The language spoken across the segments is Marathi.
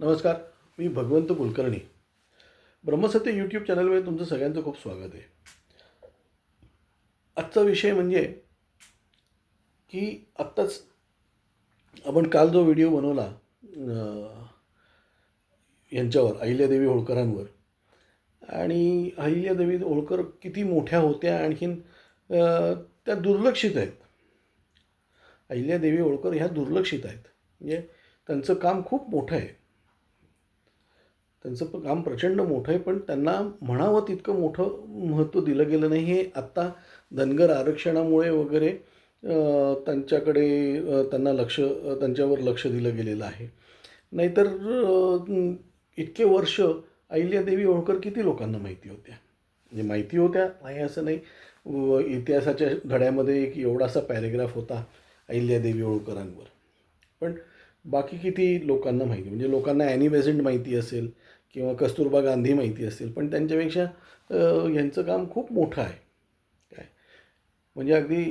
नमस्कार मी भगवंत कुलकर्णी. ब्रह्मसत्य यूट्यूब चॅनलमध्ये तुमचं सगळ्यांचं खूप स्वागत आहे. आजचा विषय म्हणजे की आत्ताच आपण काल जो व्हिडिओ बनवला यांच्यावर अहिल्यादेवी होळकरांवर. आणि अहिल्यादेवी होळकर किती मोठ्या होत्या आणखीन त्या दुर्लक्षित आहेत. अहिल्यादेवी होळकर ह्या दुर्लक्षित आहेत. म्हणजे त्यांचं काम खूप मोठं आहे. त्यांचं प- काम प्रचंड मोठं आहे पण त्यांना म्हणावं तितकं मोठं महत्त्व दिलं गेलं नाही. हे आत्ता धनगर आरक्षणामुळे वगैरे त्यांच्याकडे त्यांना लक्ष त्यांच्यावर लक्ष दिलं गेलेलं आहे. नाहीतर इतके वर्ष अहिल्यादेवी होळकर किती लोकांना माहिती होत्या? म्हणजे माहिती होत्या? नाही असं नाही. इतिहासाच्या धड्यामध्ये एक एवढासा पॅरेग्राफ होता अहिल्यादेवी होळकरांवर. पण बाकी किती लोकांना माहिती? म्हणजे लोकांना ॲनी बेझंट माहिती असेल किंवा कस्तुरबा गांधी माहिती असेल पण त्यांच्यापेक्षा यांचं काम खूप मोठं आहे. काय? म्हणजे अगदी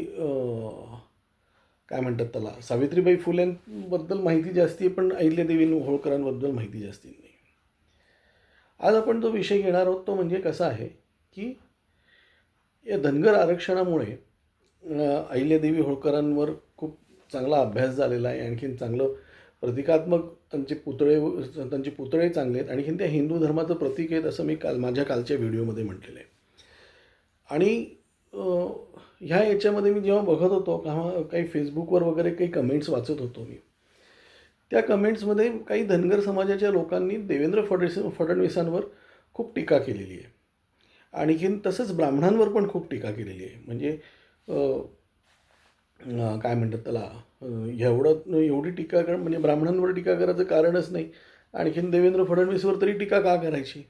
काय म्हणतात त्याला? सावित्रीबाई फुलेंबद्दल माहिती जास्ती आहे पण अहिल्यादेवी होळकरांबद्दल माहिती जास्ती नाही. आज आपण जो विषय घेणार आहोत तो म्हणजे कसा आहे की या धनगर आरक्षणामुळे अहिल्यादेवी होळकरांवर खूप चांगला अभ्यास झालेला आहे आणखीन चांगलं प्रतिकात्मक त्यांचे पुतळे त्यांचे पुतळे चांगले आहेत आणखीन त्या हिंदू धर्माचं प्रतीक आहेत असं मी काल माझ्या कालच्या व्हिडिओमध्ये म्हटलेलं आहे. आणि ह्या याच्यामध्ये मी जेव्हा बघत होतो का काही फेसबुकवर वगैरे काही कमेंट्स वाचत होतो मी. त्या कमेंट्समध्ये काही धनगर समाजाच्या लोकांनी देवेंद्र फडणवीस फडणवीसांवर खूप टीका केलेली आहे. आणखीन तसंच ब्राह्मणांवर पण खूप टीका केलेली आहे. म्हणजे काय म्हणतात त्याला? एवढं एवढी टीका कर म्हणजे ब्राह्मणांवर टीका करायचं कारणच नाही. आणखीन देवेंद्र फडणवीसवर तरी टीका का करायची?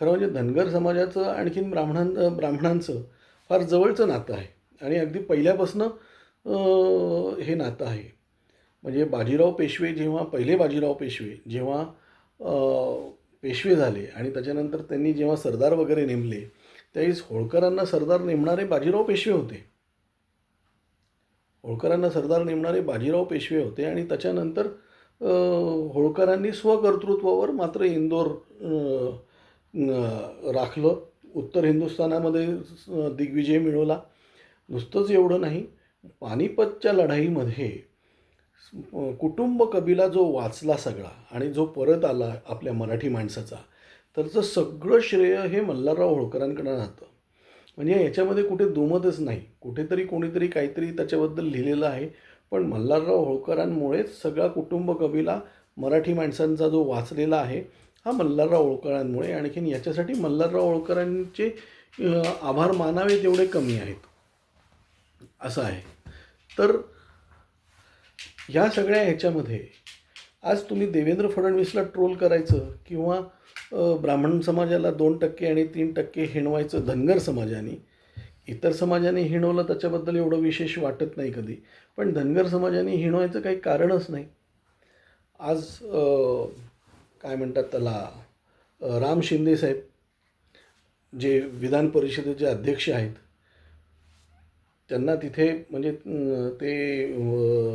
खरं म्हणजे धनगर समाजाचं आणखीन ब्राह्मणां ब्राह्मणांचं फार जवळचं नातं आहे. आणि अगदी पहिल्यापासनं हे नातं आहे. म्हणजे बाजीराव पेशवे जेव्हा पहिले बाजीराव पेशवे जेव्हा पेशवे झाले आणि त्याच्यानंतर त्यांनी जेव्हा सरदार वगैरे नेमले त्यावेळेस होळकरांना सरदार नेमणारे बाजीराव पेशवे होते. होळकरांना सरदार नेमणारे बाजीराव पेशवे होते आणि त्याच्यानंतर होळकरांनी स्वकर्तृत्वावर मात्र इंदोर राखलं. उत्तर हिंदुस्थानामध्ये दिग्विजय मिळवला. नुसतंच एवढं नाही पानिपतच्या लढाईमध्ये कुटुंब कबिला जो वाचला सगळा आणि जो परत आला आपल्या मराठी माणसाचा त्याचं सगळं श्रेय हे मल्हारराव होळकरांकडे राहतं. म्हणजे याच्यामध्ये कुठे दुमतच नाही. कुठेतरी कोणीतरी काहीतरी त्याच्याबद्दल लिहिलेलं आहे. पण मल्हारराव होळकरांमुळेच सगळा कुटुंब कबिला मराठी माणसांचा जो वाचलेला आहे हा मल्हारराव होळकरांमुळे आणखीन याच्यासाठी मल्हारराव होळकरांचे आभार मानावे तेवढे कमी आहेत. असं आहे. तर ह्या सगळ्या ह्याच्यामध्ये आज तुम्ही देवेंद्र फडणवीसला ट्रोल करायचं किंवा ब्राह्मण समाजाला दोन टक्के आणि तीन टक्के हिणवायचं धनगर समाजाने इतर समाजाने हिणवलं त्याच्याबद्दल एवढं विशेष वाटत नाही कधी. पण धनगर समाजाने हिणवायचं काही कारणच नाही. आज काय म्हणतात त्याला राम शिंदे साहेब जे विधान परिषदेचे अध्यक्ष आहेत त्यांना तिथे म्हणजे ते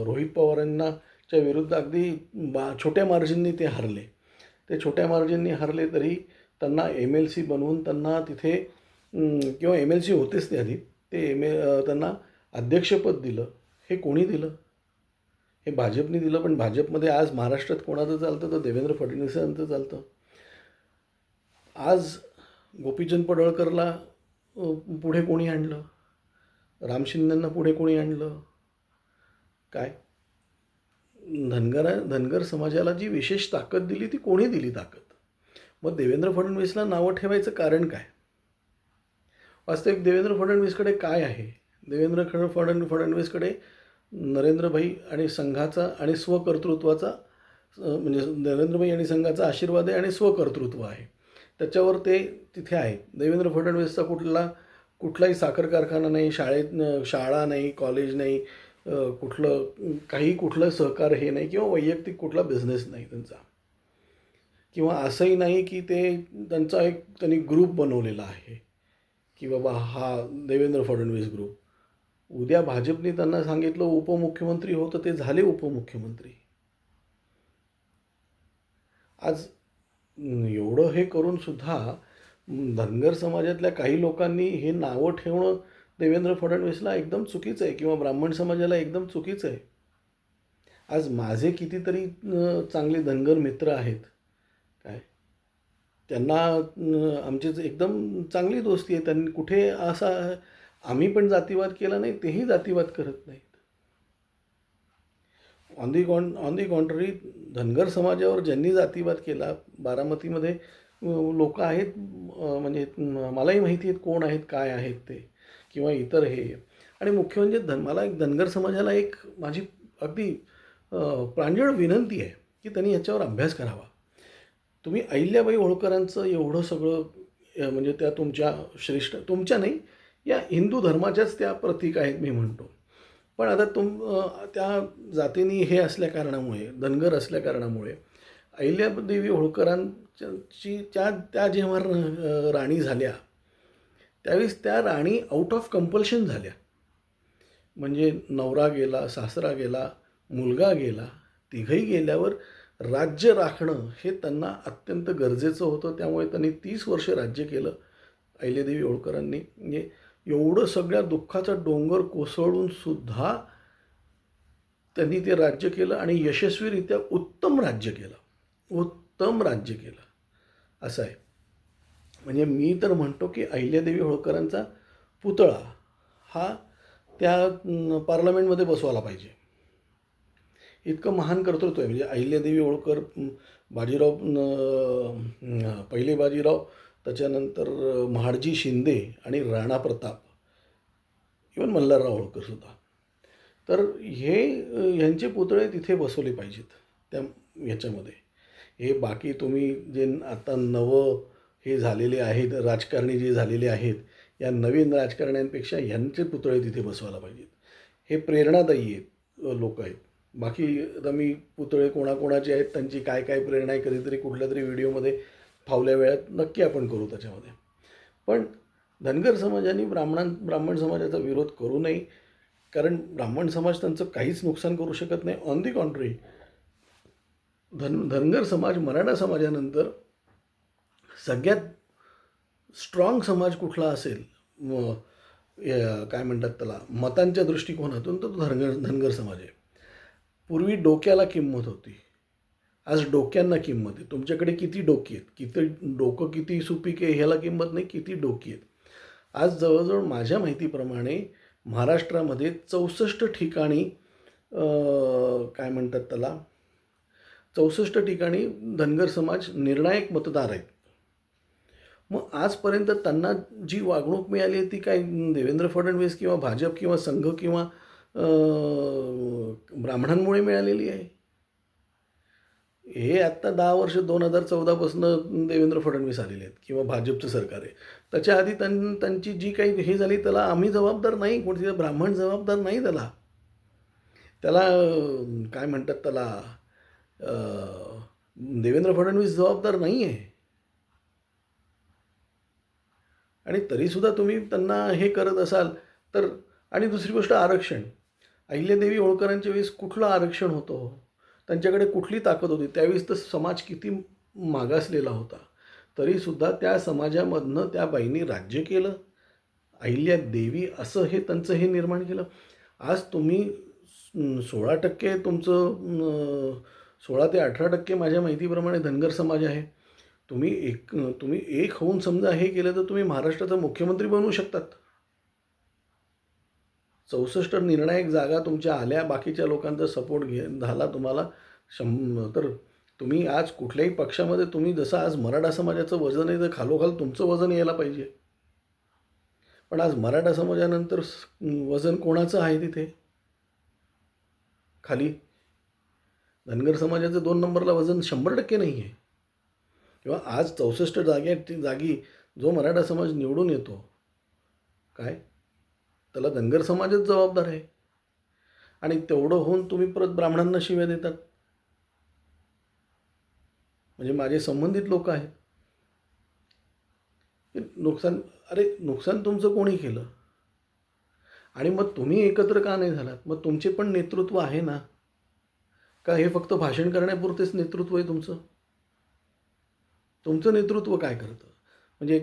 रोहित पवारांना च्या विरुद्ध अगदी बा छोट्या मार्जिननी ते हरले. ते छोट्या मार्जिननी हरले तरी त्यांना एम एल सी बनवून त्यांना तिथे किंवा एम एल सी होतेच ते आधी. ते एम ए त्यांना अध्यक्षपद दिलं. हे कोणी दिलं? हे भाजपने दिलं पण भाजपमध्ये आज महाराष्ट्रात कोणाचं चालतं? तर देवेंद्र फडणवीसांचं चालतं. आज गोपीचंद पडळकरला पुढे कोणी आणलं? राम शिंदेंना पुढे कोणी आणलं? काय? धनगरा धनगर समाजाला जी विशेष ताकद दिली ती कोणी दिली ताकद? मग देवेंद्र फडणवीसला नावं ठेवायचं कारण काय? वास्तविक देवेंद्र फडणवीसकडे काय आहे? देवेंद्र खड फडण फडणवीसकडे नरेंद्रभाई आणि संघाचा आणि स्वकर्तृत्वाचा म्हणजे नरेंद्रभाई आणि संघाचा आशीर्वाद आहे आणि स्वकर्तृत्व आहे. त्याच्यावर ते तिथे आहे. देवेंद्र फडणवीसचा कुठला कुठलाही साखर कारखाना नाही शाळेत शाळा नाही कॉलेज नाही कुठलं काही कुठलं सहकार हे नाही किंवा वैयक्तिक कुठला बिझनेस नाही त्यांचा. किंवा असंही नाही की ते त्यांचा एक त्यांनी ग्रुप बनवलेला आहे. की बाबा हा देवेंद्र फडणवीस ग्रुप उद्या भाजपने त्यांना सांगितलं उपमुख्यमंत्री हो तर ते झाले उपमुख्यमंत्री. आज एवढं हे करून सुद्धा धनगर समाजातल्या काही लोकांनी हे नावं ठेवणं देवेंद्र फडणवीसला एकदम चुकीचं आहे किंवा ब्राह्मण समाजाला एकदम चुकीचं आहे. आज माझे कितीतरी चांगले धनगर मित्र आहेत. काय? त्यांना आमचीच आमची एकदम चांगली दोस्ती आहे त्यांनी कुठे असा आम्ही पण जातीवाद केला नाही तेही जातीवाद करत नाहीत. On the con on the contrary Dhangar समाजावर ज्यांनी जातीवाद केला बारामतीमध्ये लोक आहेत म्हणजे मलाही माहिती आहेत कोण आहेत काय आहेत ते. किंवा इतर हे. आणि मुख्य म्हणजे धन मला एक धनगर समाजाला एक माझी अगदी प्रांजळ विनंती आहे की त्यांनी याच्यावर अभ्यास करावा. तुम्ही अहिल्याबाई होळकरांचं एवढं सगळं म्हणजे त्या तुमच्या श्रेष्ठ तुमच्या नाही या हिंदू धर्माच्याच त्या प्रतीक आहेत मी म्हणतो. पण आता तुम त्या जातीने हे असल्या कारणामुळे धनगर असल्या कारणामुळे अहिल्यादेवी होळकरांची त्या त्या जेव्हा राणी झाल्या त्यावेळेस त्या राणी आउट ऑफ कंपल्शन झाल्या. म्हणजे नवरा गेला सासरा गेला मुलगा गेला तिघही गेल्यावर राज्य राखणं हे त्यांना अत्यंत गरजेचं होतं. त्यामुळे त्यांनी तीस वर्ष राज्य केलं अहिल्यादेवी होळकरांनी म्हणजे एवढं सगळ्या दुःखाचा डोंगर कोसळून सुद्धा त्यांनी ते राज्य केलं आणि यशस्वीरित्या उत्तम राज्य केलं. उत्तम राज्य केलं. असं आहे. म्हणजे मी तर म्हणतो की अहिल्यादेवी होळकरांचा पुतळा हा त्या पार्लमेंटमध्ये बसवायला पाहिजे. इतकं महान कर्तृत्व आहे. म्हणजे अहिल्यादेवी होळकर बाजीराव पहिले बाजीराव त्याच्यानंतर महाडजी शिंदे आणि राणा प्रताप इवन मल्हारराव होळकर सुद्धा. तर हे यांचे ह्यांचे पुतळे तिथे बसवले पाहिजेत त्या ह्याच्यामध्ये हे बाकी तुम्ही जे आता नवं हे झालेले आहेत राजकारणी जे झालेले आहेत या नवीन राजकारण्यांपेक्षा ह्यांचे पुतळे तिथे बसवायला पाहिजेत. हे प्रेरणादायी आहेत लोक आहेत. बाकी आता मी पुतळे कोणाकोणाचे आहेत त्यांची काय काय प्रेरणा आहे कधीतरी कुठल्या तरी व्हिडिओमध्ये फावल्या वेळात नक्की आपण करू त्याच्यामध्ये. पण धनगर समाजाने ब्राह्मणां ब्राह्मण समाजाचा विरोध करू नये कारण ब्राह्मण समाज त्यांचं काहीच नुकसान करू शकत नाही. ऑन दी कॉन्ट्री धन धनगर समाज मराठा समाजानंतर सगळ्यात स्ट्रॉंग समाज कुठला असेल या- काय म्हणतात त्याला मतांच्या दृष्टिकोनातून तर तो धनगर धनगर समाज आहे. पूर्वी डोक्याला किंमत होती. आज डोक्यांना किंमत आहे. तुमच्याकडे किती डोकी आहेत? किती डोकं किती सुपीक आहे ह्याला किंमत नाही किती डोकी आहेत? आज जवळजवळ माझ्या माहितीप्रमाणे महाराष्ट्रामध्ये चौसष्ट ठिकाणी काय म्हणतात त्याला चौसष्ट ठिकाणी धनगर समाज निर्णायक मतदार आहेत. मग आजपर्यंत त्यांना जी वागणूक मिळाली आहे ती काय? देवेंद्र फडणवीस किंवा भाजप किंवा संघ किंवा ब्राह्मणांमुळे मिळालेली आहे? हे आत्ता दहा वर्ष दोन हजार चौदापासून देवेंद्र फडणवीस आलेले आहेत किंवा भाजपचं सरकार आहे. त्याच्या आधी त्यां त्यांची जी काही हे झाली त्याला आम्ही जबाबदार नाही. कोणती ब्राह्मण जबाबदार नाही त्याला. त्याला काय म्हणतात त्याला देवेंद्र फडणवीस जबाबदार नाही आहे आणि तरीसुद्धा तुम्ही त्यांना हे करत असाल तर आणि दुसरी गोष्ट आरक्षण. अहिल्यादेवी होळकरांच्या वेळेस कुठलं आरक्षण होतं? हो? त्यांच्याकडे कुठली ताकद होती? त्यावेळेस तर समाज किती मागासलेला होता. तरीसुद्धा त्या समाजामधनं त्या बाईंनी राज्य केलं. अहिल्या देवी असं हे त्यांचं हे निर्माण केलं. आज तुम्ही सोळा टक्के तुमचं सोळा ते अठरा टक्के माझ्या माहितीप्रमाणे धनगर समाज आहे. तुम्ही एक तुम्ही एक होऊन समजा हे केलं तर तुम्ही महाराष्ट्राचा मुख्यमंत्री बनवू शकतात. चौसष्ट निर्णायक जागा तुमच्या आल्या बाकीच्या लोकांचा सपोर्ट घे झाला तुम्हाला शं तर तुम्ही आज कुठल्याही पक्षामध्ये तुम्ही जसं आज मराठा समाजाचं वजन आहे तर खालोखाल तुमचं वजन यायला पाहिजे. पण आज मराठा समाजानंतर स- वजन कोणाचं आहे तिथे? खाली. धनगर समाजाचं दोन नंबरला वजन शंभर टक्के नाही आहे. किंवा आज चौसष्ट जागे जागी जो मराठा समाज निवडून येतो काय? त्याला धनगर समाजच जबाबदार आहे. आणि तेवढं होऊन तुम्ही परत ब्राह्मणांना शिव्या देतात. म्हणजे माझे संबंधित लोक आहेत. नुकसान अरे नुकसान तुमचं कोणी केलं? आणि मग तुम्ही एकत्र का नाही झालात? मग तुमचे पण नेतृत्व आहे ना? का हे फक्त भाषण करण्यापुरतेच नेतृत्व आहे तुमचं? तुमचं नेतृत्व काय करतं? म्हणजे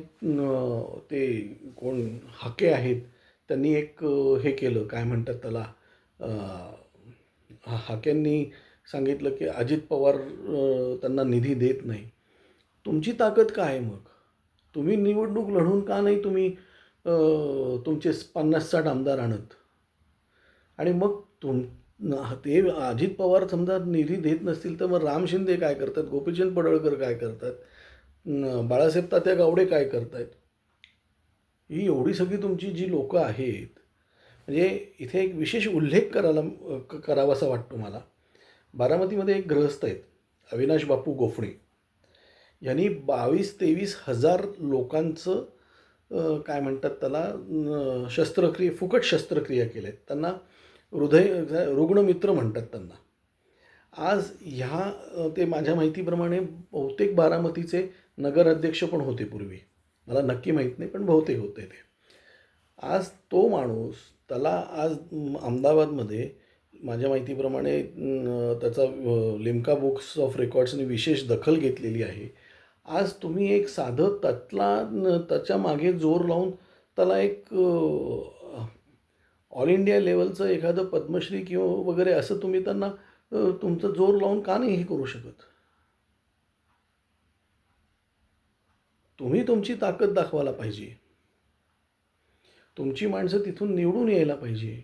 ते कोण हाके आहेत त्यांनी एक हे केलं काय म्हणतात त्याला हाक्यांनी सांगितलं की अजित पवार त्यांना निधी देत नाही. तुमची ताकद काय आहे मग? तुम्ही निवडणूक लढून का नाही तुम्ही तुमचे पन्नास साठ आमदार आणत? आणि मग तुम ते अजित पवार समजा निधी देत नसतील तर मग राम शिंदे काय करतात? गोपीचंद पडळकर काय करतात? बाळासाहेब तात्या गावडे काय करतायत? ही एवढी सगळी तुमची जी लोकं आहेत म्हणजे इथे एक विशेष उल्लेख करायला क- करावासा वाटतो मला. बारामतीमध्ये एक ग्रहस्थ आहेत अविनाश बापू गोफणे यांनी बावीस तेवीस हजार लोकांचं काय म्हणतात त्याला शस्त्रक्रिया फुकट शस्त्रक्रिया केल्या आहेत. त्यांना हृदय रुग्णमित्र म्हणतात त्यांना. आज ह्या ते माझ्या माहितीप्रमाणे बहुतेक बारामतीचे नगराध्यक्ष पण होते पूर्वी. मला नक्की माहीत नाही पण बहुतेक होते ते. आज तो माणूस त्याला आज अहमदाबादमध्ये माझ्या माहितीप्रमाणे त्याचा लिमका लिम्का बुक्स ऑफ रेकॉर्ड्सने विशेष दखल घेतलेली आहे. आज तुम्ही एक साधं त्यातला त्याच्यामागे जोर लावून त्याला एक ऑल इंडिया लेवलचं एखादं पद्मश्री किंवा वगैरे असं तुम्ही त्यांना तुमचं जोर लावून का नाही हे करू शकत? तुम्ही तुमची ताकद दाखवायला पाहिजे. तुमची माणसं तिथून निवडून यायला पाहिजे.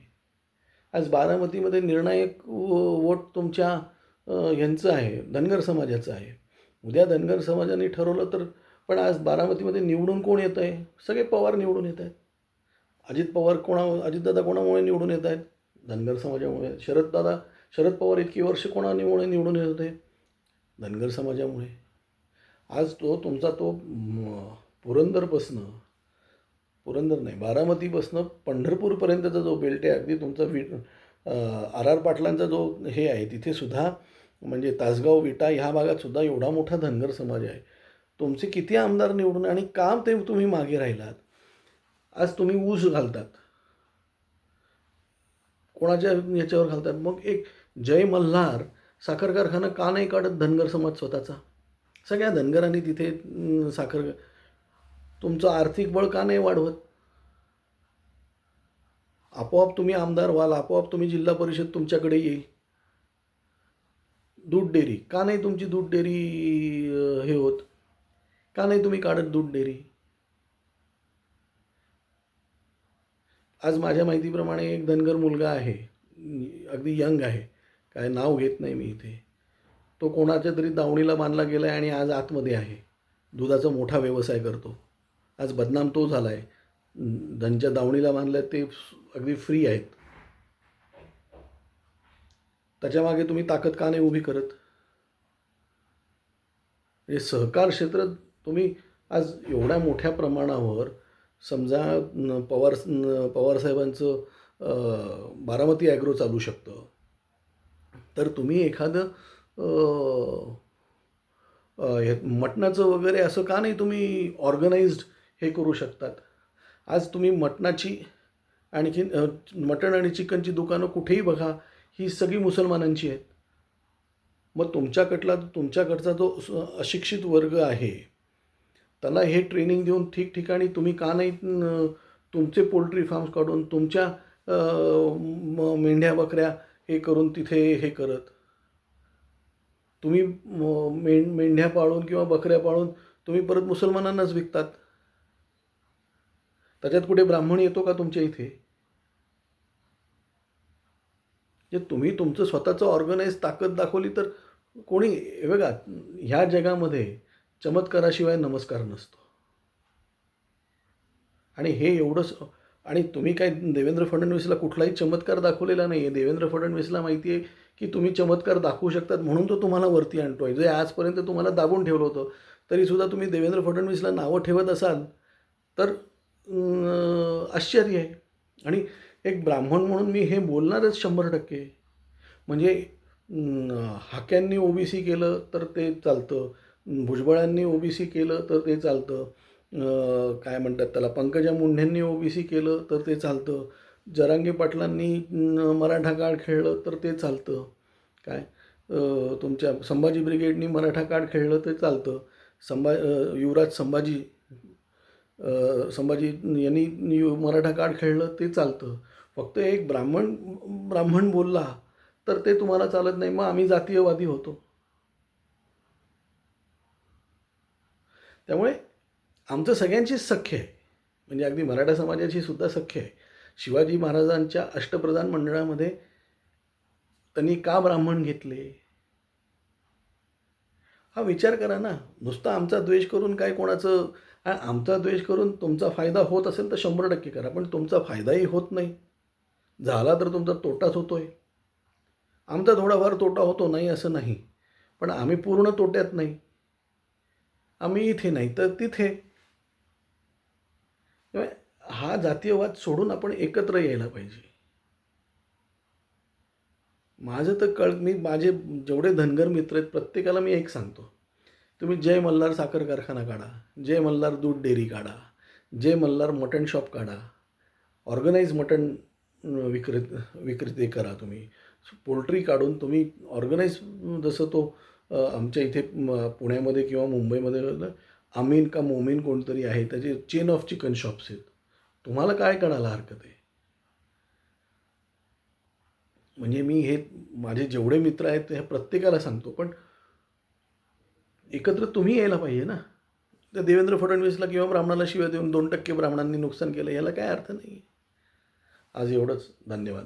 आज बारामतीमध्ये निर्णायक व- वोट तुमच्या ह्यांचं आहे धनगर समाजाचं आहे. उद्या धनगर समाजाने ठरवलं तर पण आज बारामतीमध्ये निवडून कोण येतं आहे? सगळे पवार निवडून येत आहेत. अजित पवार कोणा अजितदादा कोणामुळे निवडून येत आहेत? धनगर समाजामुळे. शरददादा शरद पवार इतकी वर्ष कोणामुळे निवडून येत होते? धनगर समाजामुळे. आज तो तुमचा तो पुरंदरपासनं पुरंदर नाही बारामतीपासनं पंढरपूरपर्यंतचा जो बेल्ट आहे अगदी तुमचा वि आर आर पाटलांचा जो हे आहे तिथे सुद्धा म्हणजे तासगाव विटा ह्या भागात सुद्धा एवढा मोठा धनगर समाज आहे. तुमचे किती आमदार निवडून आणि काम ते तुम्ही मागे राहिलात? आज तुम्ही ऊस घालतात. कोणाच्या याच्यावर घालतात? मग एक जय मल्हार साखर कारखाना का नाही काढत धनगर समाज स्वतःचा? सगळ्या धनगरांनी तिथे साखर तुमचं आर्थिक बळ का नाही वाढवत? आपोआप तुम्ही आमदार व्हाल आपोआप तुम्ही जिल्हा परिषद तुमच्याकडे येईल. दूध डेअरी का नाही तुमची दूध डेअरी हे होत? का नाही तुम्ही काढत दूध डेअरी? आज माझ्या माहितीप्रमाणे एक धनगर मुलगा आहे अगदी यंग आहे काय नाव घेत नाही मी इथे. तो कोणाच्या तरी दावणीला बांधला गेला आहे आणि आज आतमध्ये आहे. दुधाचा मोठा व्यवसाय करतो. आज बदनाम तो झाला आहे त्यांच्या दावणीला बांधल्या ते अगदी फ्री आहेत. त्याच्यामागे तुम्ही ताकद का नाही उभी करत? हे सहकार क्षेत्र तुम्ही आज एवढ्या मोठ्या प्रमाणावर समजा पवार पवारसाहेबांचं बारामती ॲग्रो चालू शकतं. तर तुम्ही एखादं हे मटणाचं वगैरे असं का नाही तुम्ही ऑर्गनाइज्ड हे करू शकतात? आज तुम्ही मटणाची आणखीन मटण आणि चिकनची दुकानं कुठेही बघा ही सगळी मुसलमानांची आहेत. मग तुमच्याकडला तुमच्याकडचा जो अशिक्षित वर्ग आहे त्याला हे ट्रेनिंग देऊन ठिकठिकाणी तुम्ही का नाही तुमचे पोल्ट्री फार्म्स काढून तुमच्या मेंढ्या बकऱ्या हे करून तिथे हे करत? तुम्ही में मेंढ्या पाळून किंवा बकऱ्या पाळून तुम्ही परत मुसलमानांनाच विकतात? त्याच्यात कुठे ब्राह्मण येतो का तुमच्या इथे? जे तुम्ही तुमचं स्वतःचं ऑर्गनाईज ताकद दाखवली तर कोणी बघा ह्या जगामध्ये चमत्काराशिवाय नमस्कार नसतो. आणि हे एवढंच आणि तुम्ही काय देवेंद्र फडणवीसला कुठलाही चमत्कार दाखवलेला नाही आहे देवेंद्र फडणवीसला माहिती आहे की तुम्ही चमत्कार दाखवू शकतात म्हणून तो तुम्हाला वरती आणतो आहे जे आजपर्यंत तुम्हाला दाबून ठेवलं होतं तरीसुद्धा तुम्ही देवेंद्र फडणवीसला नावं ठेवत असाल तर आश्चर्य आहे. आणि एक ब्राह्मण म्हणून मी हे बोलणारच शंभर टक्के म्हणजे अं, हाक्यांनी ओबीसी केलं तर ते चालतं भुजबळांनी ओबीसी केलं तर ते चालतं काय म्हणतात त्याला पंकजा मुंढेंनी ओबीसी केलं तर ते चालतं जरांगे पाटलांनी मराठा कार्ड खेळलं तर ते चालतं. काय? तुमच्या संभाजी ब्रिगेडनी मराठा कार्ड खेळलं ते चालतं. संभा युवराज संभाजी संभाजी यांनी यु- मराठा कार्ड खेळलं ते चालतं. फक्त एक ब्राह्मण ब्राह्मण बोलला तर ते तुम्हाला चालत नाही. मग आम्ही जातीयवादी होतो. त्यामुळे आमचं सगळ्यांचीच सख्य आहे. म्हणजे अगदी मराठा समाजाची सुद्धा सख्य आहे. शिवाजी महाराजांच्या अष्टप्रधान मंडळामध्ये त्यांनी का ब्राह्मण घेतले? हा विचार करा ना. नुसता आमचा द्वेष करून काय कोणाचं आमचा द्वेष करून तुमचा फायदा होत असेल तर शंभर टक्के करा पण तुमचा फायदाही होत नाही. झाला तर तुमचा तोटाच होतो आहे आमचा थोडाफार तोटा होतो नाही असं नाही. पण आम्ही पूर्ण तोट्यात नाही. आम्ही इथे नाही तर तिथे. हा जातीयवाद सोडून आपण एकत्र यायला पाहिजे. माझं तर कळ मी माझे जेवढे धनगर मित्र आहेत प्रत्येकाला मी एक सांगतो. तुम्ही जय मल्हार साखर कारखाना काढा जय मल्हार दूध डेअरी काढा जय मल्हार मटण शॉप काढा ऑर्गनाईज मटण विक्रेत विक्रेते करा तुम्ही. पोल्ट्री काढून तुम्ही ऑर्गनाईज जसं तो आमच्या इथे पुण्यामध्ये किंवा मुंबईमध्ये अमीन का मोमीन कोणतरी आहे त्याचे चेन ऑफ चिकन शॉप्स आहेत. तुम्हाला काय कळायला हरकत आहे? म्हणजे मी हे माझे जेवढे मित्र आहेत ते प्रत्येकाला सांगतो पण एकत्र तुम्ही यायला पाहिजे ना. तर देवेंद्र फडणवीसला किंवा ब्राह्मणाला शिवाय देऊन दोन टक्के ब्राह्मणांनी नुकसान केलं याला काय अर्थ नाही आज एवढंच. धन्यवाद.